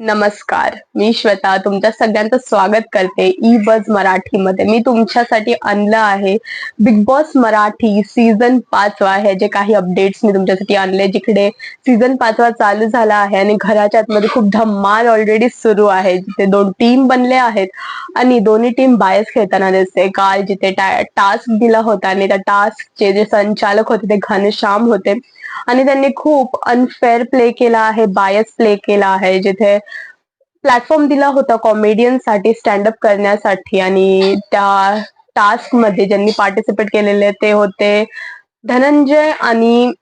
नमस्कार मी श्वेता तुमच्या सगळ्यांचं स्वागत करते ई बज मराठीमध्ये. मी तुमच्यासाठी आणलं आहे बिग बॉस मराठी सीझन पाचवा हे जे काही अपडेट्स मी तुमच्यासाठी आणले जिकडे सीझन पाचवा चालू झाला आहे आणि घराच्या आतमध्ये खूप धमाल ऑलरेडी सुरू आहे. जिथे दोन टीम बनले आहेत आणि दोन्ही टीम बायस खेळताना दिसते काल जिथे टास्क दिला होता आणि त्या टास्कचे जे संचालक होते ते घनश्याम होते. आणि त्यांनी खूप अनफेअर प्ले केला आहे बायस प्ले केला आहे. जिथे प्लॅटफॉर्म दिला होता कॉमेडियनसाठी स्टँडअप करण्यासाठी आणि त्या टास्कमध्ये ज्यांनी पार्टिसिपेट केलेले ते होते धनंजय आणि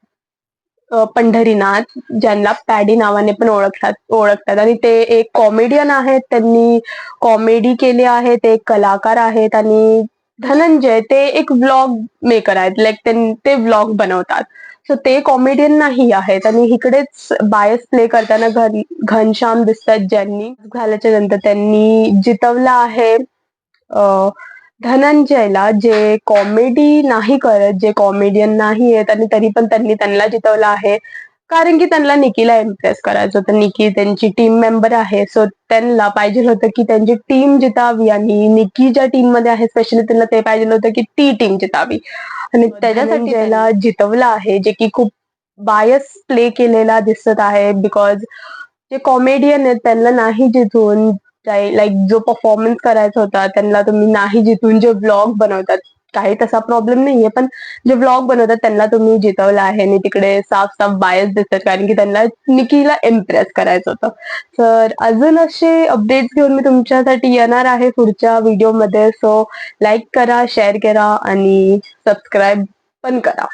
पंढरीनाथ ज्यांना पॅडी नावाने पण ओळखतात ओळखतात. आणि ते एक कॉमेडियन आहेत त्यांनी कॉमेडी केली आहे ते एक कलाकार आहेत आणि धनंजय ते एक व्लॉग मेकर आहेत. लाईक ते व्लॉग बनवतात. सो ते कॉमेडियन नाही आहेत. आणि इकडेच बायस प्ले करताना घन घनश्याम दिसतात ज्यांनी. झाल्याच्यानंतर त्यांनी जितवलं आहे धनंजयला जे कॉमेडी नाही करत जे कॉमेडियन नाही आहेत आणि तरी पण त्यांनी त्यांना जितवलं आहे कारण की त्यांना निकीला इम्प्रेस करायचं होतं. निकी त्यांची टीम मेंबर आहे. सो त्यांना पाहिजे होतं की त्यांची टीम जितावी आणि निकी ज्या टीममध्ये आहे स्पेशली त्यांना ते पाहिजे होतं की ती टीम जितावी. आणि त्याच्यासाठी त्याला जितवलं आहे जे की खूप बायस प्ले केलेला दिसत आहे बिकॉज जे कॉमेडियन आहेत त्यांना नाही जिथून लाईक जो परफॉर्मन्स करायचा होता त्यांना तुम्ही नाही जिथून जे ब्लॉग बनवतात काही तसा प्रॉब्लेम नाहीये. पण जे व्लॉग बनवतात त्यांना तुम्ही जितवलं आहे आणि तिकडे साफ साफ बायस दिसतात कारण की त्यांना निकीला इम्प्रेस करायचं होतं. तर अजून असे अपडेट्स घेऊन मी तुमच्यासाठी येणार आहे पुढच्या व्हिडिओमध्ये सो लाईक करा शेअर करा आणि सबस्क्राईब पण करा.